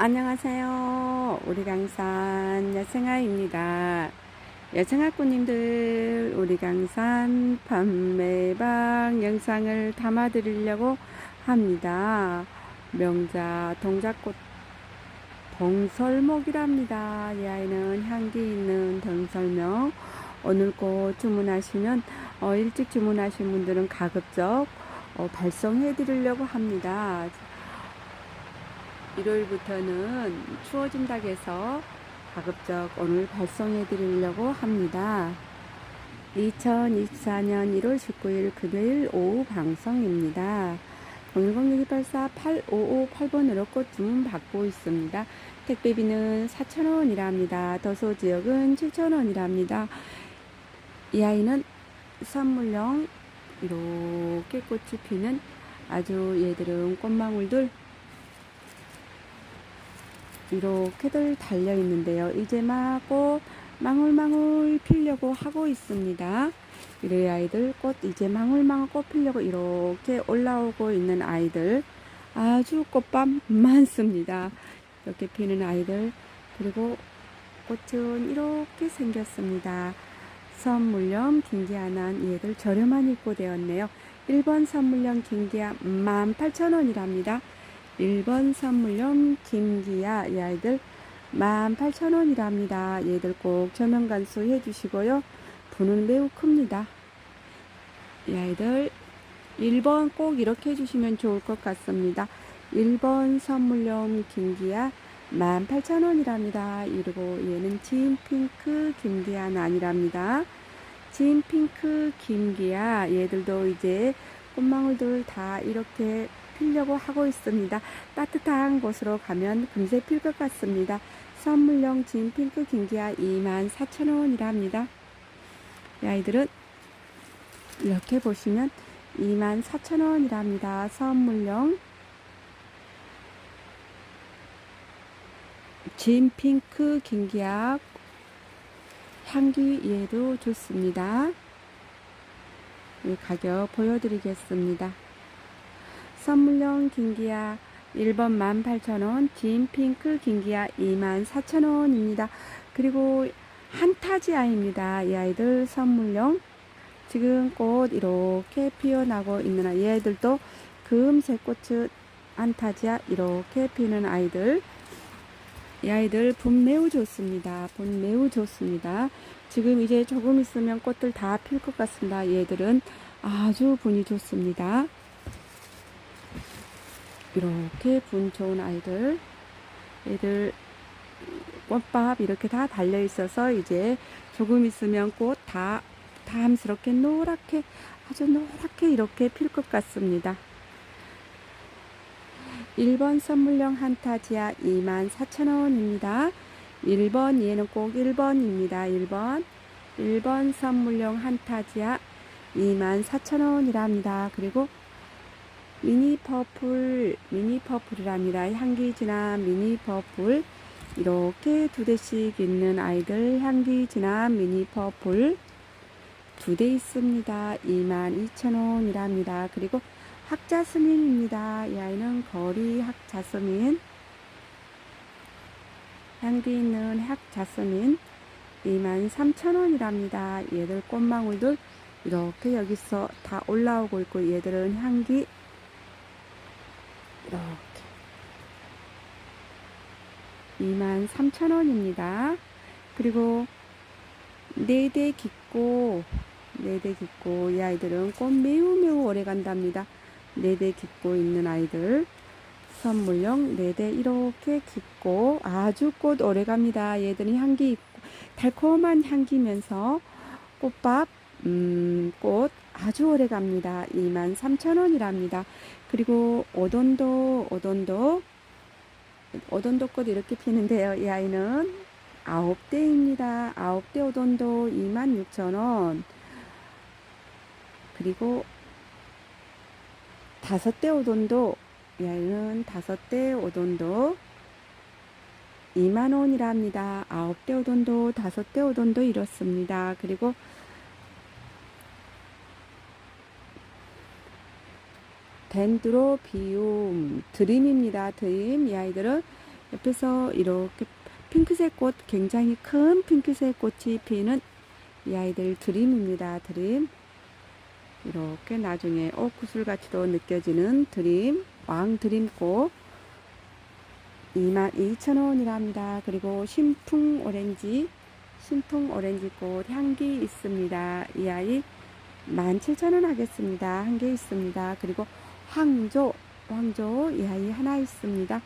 안녕하세요. 우리 강산 여생아입니다. 여생아꾼님들 우리 강산 판매방 영상을 담아 드리려고 합니다. 명자 동작꽃 동설목이랍니다. 이 아이는 향기 있는 동설목. 오늘 꽃 주문하시면 어, 일찍 주문하신 분들은 가급적 어, 발송해 드리려고 합니다. 1월부터는 추워진다고 해서 가급적 오늘 발송해 드리려고 합니다. 2024년 1월 19일 금요일 오후 방송입니다. 010-6284-8558번으로 꽃 주문 받고 있습니다. 택배비는 4,000원이랍니다. 도서 지역은 7,000원이랍니다. 이 아이는 선물용 이렇게 꽃이 피는 아주 얘들은 꽃망울들 이렇게들 달려 있는데요. 이제 막 꽃 망울망울 피려고 하고 있습니다. 이래 아이들 꽃 이제 망울망울 꽃 피려고 이렇게 올라오고 있는 아이들 아주 꽃밭 많습니다. 이렇게 피는 아이들 그리고 꽃은 이렇게 생겼습니다. 선물용 김기아난 얘들 저렴한 입고 되었네요. 1번 선물용 김기아 18,000원이랍니다. 1번 선물용 김기아 이 아이들 18,000원이랍니다. 얘들 꼭 저면 간수 해주시고요. 분은 매우 큽니다. 이 아이들 1번 꼭 이렇게 해주시면 좋을 것 같습니다. 1번 선물용 김기아 18,000원이랍니다. 그리고 얘는 진핑크 김기아는 아니랍니다. 진핑크 김기아 얘들도 이제 꽃망울들 다 이렇게 피려고 하고 있습니다. 따뜻한 곳으로 가면 금세 필 것 같습니다. 선물용 진 핑크 김기아 24,000원이랍니다. 이 아이들은 이렇게 보시면 24,000원이랍니다. 선물용 진 핑크 김기아 향기 얘도 좋습니다. 이 가격 보여드리겠습니다. 선물용 김기아 1번 18,000원, 진핑크 김기아 24,000원입니다. 그리고 한타지아입니다. 이 아이들 선물용 지금 꽃 이렇게 피어나고 있는 아이 얘들도 금색 꽃을 안타지아 이렇게 피는 아이들 이 아이들 분 매우 좋습니다. 분 매우 좋습니다. 지금 이제 조금 있으면 꽃들 다 필 것 같습니다. 얘들은 아주 분이 좋습니다. 이렇게 분 좋은 아이들 얘들 꽃밥 이렇게 다 달려 있어서 이제 조금 있으면 꽃 다 다함스럽게 노랗게 아주 노랗게 이렇게 필 것 같습니다. 1번 선물용 한타지아 24,000원입니다. 1번 얘는 꼭 1번입니다. 1번 1번 선물용 한타지아 24,000원이랍니다. 그리고 미니 퍼플 미니 퍼플이랍니다. 향기 진한 미니 퍼플 이렇게 두 대씩 있는 아이들 향기 진한 미니 퍼플 두 대 있습니다. 22,000원이랍니다. 그리고 학자스민입니다. 이 아이는 거리 학자스민 향기 있는 학자스민 23,000원이랍니다. 얘들 꽃망울들 이렇게 여기서 다 올라오고 있고 얘들은 향기 이렇게 23,000원입니다. 그리고 네대 깊고 네대 깊고 이 아이들은 꽃 매우 매우 오래 간답니다. 네대 깊고 있는 아이들 선물용 네대 이렇게 깊고 아주 꽃 오래 갑니다. 얘들은 향기 있고 달콤한 향기면서 꽃밥 음, 꽃 아주 오래 갑니다. 23,000원이랍니다. 그리고 오돈도 오돈도 오돈도 꽃 이렇게 피는데요. 이 아이는 아홉 대입니다. 아홉 대 오돈도 26,000원. 그리고 다섯 대 오돈도 이 아이는 다섯 대 오돈도 2만 원이랍니다. 아홉 대 오돈도 다섯 대 오돈도 이렇습니다. 그리고 덴드로비움 드림입니다. 드림 이 아이들은 옆에서 이렇게 핑크색 꽃, 굉장히 큰 핑크색 꽃이 피는 이 아이들 드림입니다. 드림. 이렇게 나중에 옥구슬 같이도 느껴지는 드림, 왕 드림꽃. 22,000원이랍니다. 그리고 신풍 오렌지, 신풍 오렌지 꽃 향기 있습니다. 이 아이 17,000원 하겠습니다. 한 개 있습니다. 그리고 황조, 황조 이 아이 하나 있습니다.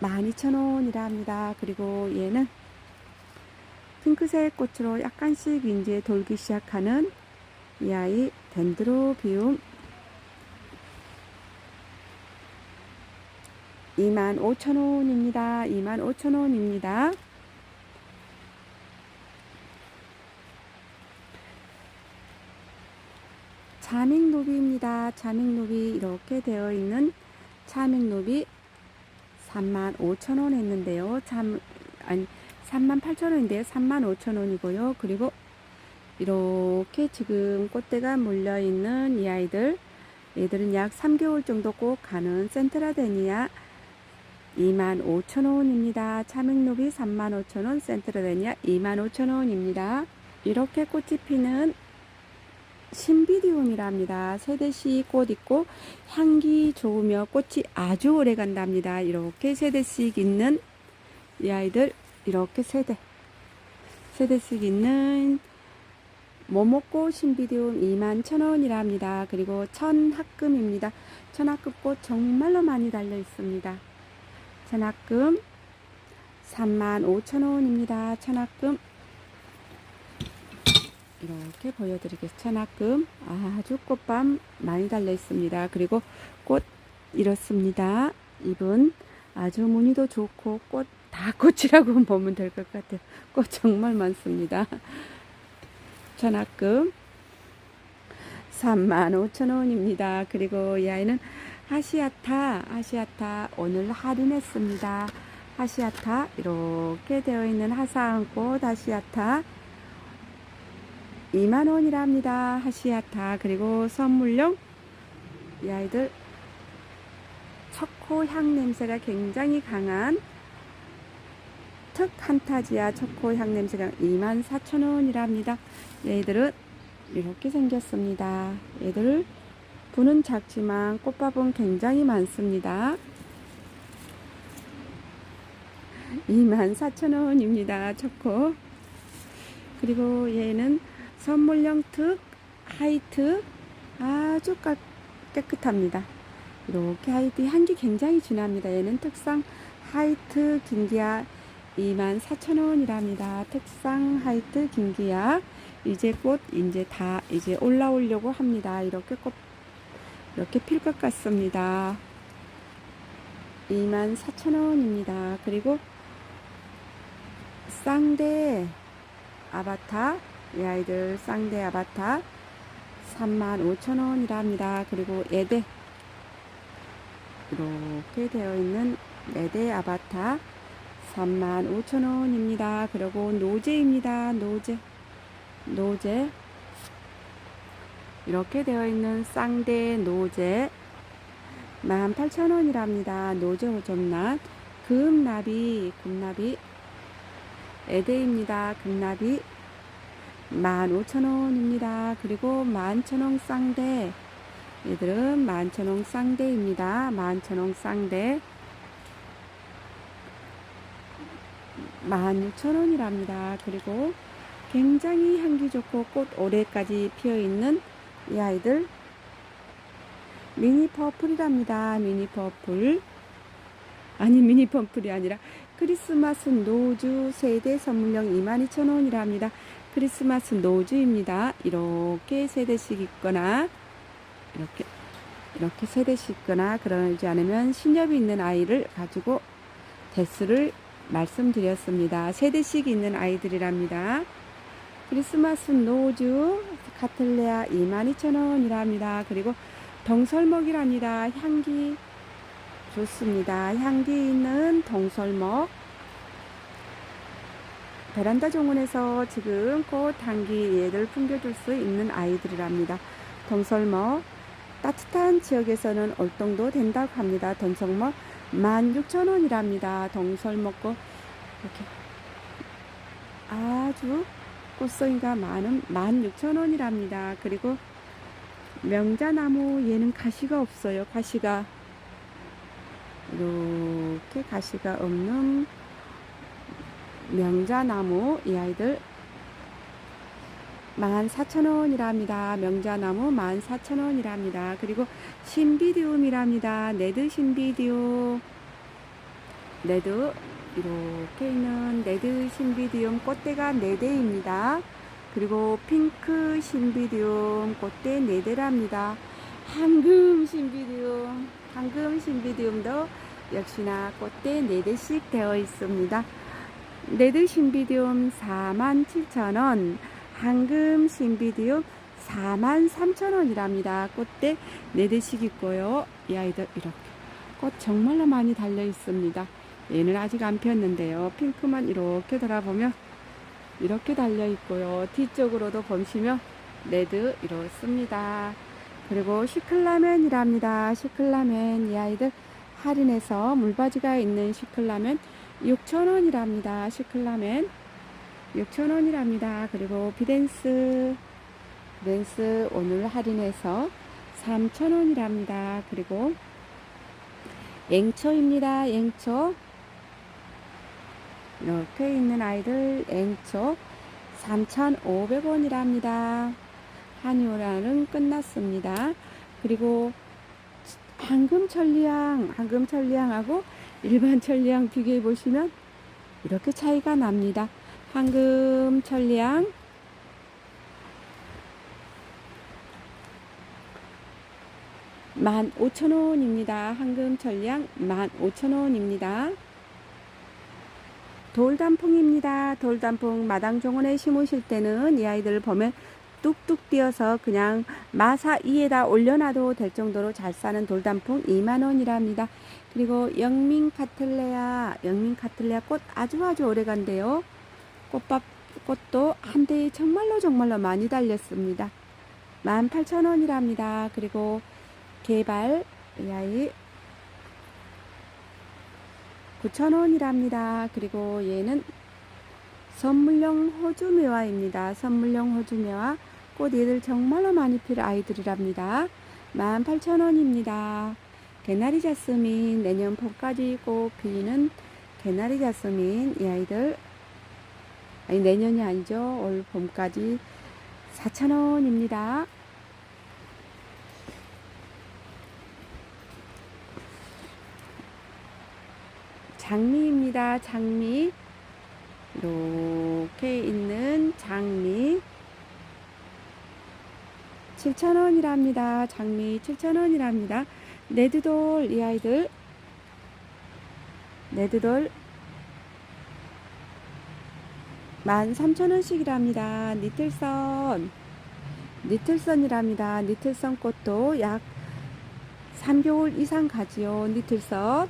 12,000원이라 합니다. 그리고 얘는 핑크색 꽃으로 약간씩 이제 돌기 시작하는 이 아이 덴드로비움 25,000원입니다. 25,000원입니다. 자맹노비입니다. 자맹노비 이렇게 되어 있는 자맹노비 35,000원 했는데요. 참 아니 38,000원인데요. 35,000원이고요. 그리고 이렇게 지금 꽃대가 몰려 있는 이 아이들 얘들은 약 3개월 정도 꼭 가는 센트라데니아 25,000원입니다. 차맹노비 35,000원, 센트라데니아 25,000원입니다. 이렇게 꽃이 피는 신비디움이랍니다. 세대씩 꽃 있고 향기 좋으며 꽃이 아주 오래 간답니다. 이렇게 세대씩 있는 이 아이들 이렇게 세대 세대씩 있는 모모꽃 신비디움 21,000원이랍니다. 그리고 천학금입니다. 천학금꽃 정말로 많이 달려 있습니다. 천학금 35,000원입니다. 천학금 이렇게 보여드리겠습니다. 천학금 아주 꽃밤 많이 달려 있습니다. 그리고 꽃 이렇습니다. 잎은 아주 무늬도 좋고 꽃 다 꽃이라고 보면 될 것 같아요. 꽃 정말 많습니다. 천학금 35,000원입니다. 그리고 이 아이는 하시아타, 하시아타 오늘 할인했습니다. 하시아타 이렇게 되어 있는 하사한꽃 하시아타 2만원이랍니다. 하시아타 그리고 선물용 이 아이들 초코 향 냄새가 굉장히 강한 특 한타지아 초코 향 냄새가 24,000원이랍니다. 얘들은 이렇게 생겼습니다. 얘들 분은 작지만 꽃밥은 굉장히 많습니다. 24,000원입니다. 초코. 그리고 얘는 선물용 특 하이트 아주 깨끗합니다. 이렇게 하이트 향기 굉장히 진합니다. 얘는 특상 하이트 긴기아 24,000원이랍니다. 특상 하이트 긴기아 이제 꽃 이제 다 이제 올라오려고 합니다. 이렇게 꽃 이렇게 필 것 같습니다. 24,000원입니다. 그리고 쌍대 아바타 이 아이들 쌍대 아바타 35,000원이랍니다. 그리고 에대 이렇게 되어 있는 에대 아바타 35,000원입니다. 그리고 노제입니다. 노제 노제 이렇게 되어 있는 쌍대 노제 18,000원이랍니다. 노제 호접란 금나비 금나비 에데입니다. 금나비 15,000원입니다. 그리고 만천원 쌍대 얘들은 만천원 쌍대입니다. 만천원 쌍대 16,000원이랍니다. 그리고 굉장히 향기 좋고 꽃 오래까지 피어 있는 이 아이들 미니 퍼플이랍니다. 미니 퍼플 아니 미니 퍼플이 아니라 크리스마스 노주 세대 선물용 22,000원이랍니다. 크리스마스 노주입니다. 이렇게 세대씩 있거나 이렇게 이렇게 세대씩 있거나 그러지 않으면 신엽이 있는 아이를 가지고 대수를 말씀드렸습니다. 세대씩 있는 아이들이랍니다. 크리스마스 노주 카틀레아 22,000원이랍니다. 그리고 동설먹이랍니다. 향기 좋습니다. 향기 있는 동설먹 베란다 정원에서 지금 꽃 향기 얘들 풍겨줄 수 있는 아이들이랍니다. 동설먹 따뜻한 지역에서는 얼동도 된다고 합니다. 동설먹 16,000원이랍니다. 동설 먹고 이렇게 아주 꽃송이가 많은 16,000원이랍니다. 그리고 명자나무 얘는 가시가 없어요. 가시가 이렇게 가시가 없는 명자나무 이 아이들 14,000원이랍니다. 명자나무 14,000원이랍니다. 그리고 신비디움이랍니다. 네드 신비디움 네드 이렇게 있는 네드 신비디움 꽃대가 4대입니다. 그리고 핑크 신비디움 꽃대 4대랍니다. 황금 신비디움 황금 신비디움도 역시나 꽃대 4대씩 되어 있습니다. 네드 신비디움 47,000원 황금 신비디움 43,000원이랍니다. 꽃대 4대씩 있고요. 이 아이들 이렇게 꽃 정말로 많이 달려 있습니다. 얘는 아직 안 폈는데요. 핑크만 이렇게 돌아보면 이렇게 달려 있고요. 뒤쪽으로도 보시면 레드 이렇습니다. 그리고 시클라멘이랍니다. 시클라멘 이 아이들 할인해서 물바지가 있는 시클라멘 6,000원이랍니다. 시클라멘 6,000원이랍니다. 그리고 비덴스 비덴스 오늘 할인해서 3,000원이랍니다. 그리고 앵초입니다. 앵초 이렇게 있는 아이들 앵초 3,500원이랍니다. 한의오라는 끝났습니다. 그리고 황금 천리향, 황금 천리향하고 일반 천리향 비교해 보시면 이렇게 차이가 납니다. 황금 천리향 만 오천 원입니다. 황금 천리향 만 오천 원입니다. 돌단풍입니다. 돌단풍 마당 정원에 심으실 때는 이 아이들을 보면 뚝뚝 뛰어서 그냥 마사 위에다 올려놔도 될 정도로 잘 사는 돌단풍 2만원이랍니다. 그리고 영민 카틀레아, 영민 카틀레아 꽃 아주 아주 오래 간대요. 꽃밥 꽃도 한 대에 정말로 정말로 많이 달렸습니다. 18,000원이랍니다. 그리고 개발 이 아이 9,000원이랍니다. 그리고 얘는 선물용 호주매화입니다. 선물용 호주매화 꽃 얘들 정말로 많이 필 아이들이랍니다. 18,000원입니다. 개나리 자스민 내년 봄까지 꼭 피는 개나리 자스민 이 아이들 아니 내년이 아니죠. 올 봄까지 4,000원입니다. 장미입니다. 장미. 이렇게 있는 장미. 7,000원이랍니다. 장미 7,000원이랍니다. 레드돌 이 아이들. 레드돌 13,000원씩이랍니다. 니틀선. 니틀선이랍니다. 니틀선 꽃도 약 3개월 이상 가지요. 니틀선.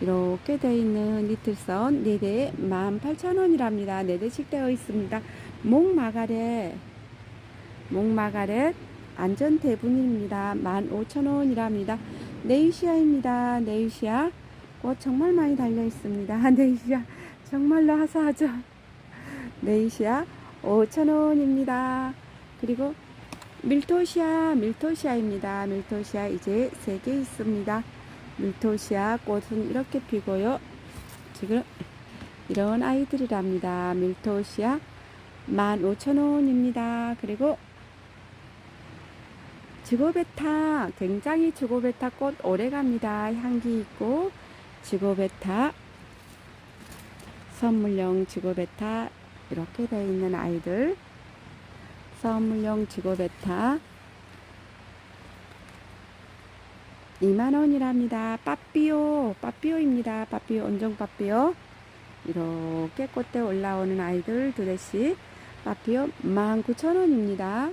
이렇게 되어 있는 니틀선 4대 18,000원이랍니다. 4대씩 되어 있습니다. 목마가렛 목마가렛 안전 대분입니다. 15,000원이랍니다. 네이시아입니다. 네이시아 꽃 정말 많이 달려 있습니다. 네이시아 정말로 하사하죠. 네이시아 5,000원입니다. 그리고 밀토시아 밀토시아입니다. 밀토시아 이제 3개 있습니다. 밀토시아 꽃은 이렇게 피고요. 지금 이런 아이들이랍니다. 밀토시아 15,000원입니다. 그리고 지고베타 굉장히 지고베타 꽃 오래갑니다. 향기 있고 지고베타 선물용 지고베타 이렇게 되어 있는 아이들 선물용 지고베타 2만원이랍니다. 빠삐오, 빠삐오입니다. 빠삐오, 온정 빠삐오. 이렇게 꽃대 올라오는 아이들 두 대씩 빠삐오 19,000원입니다.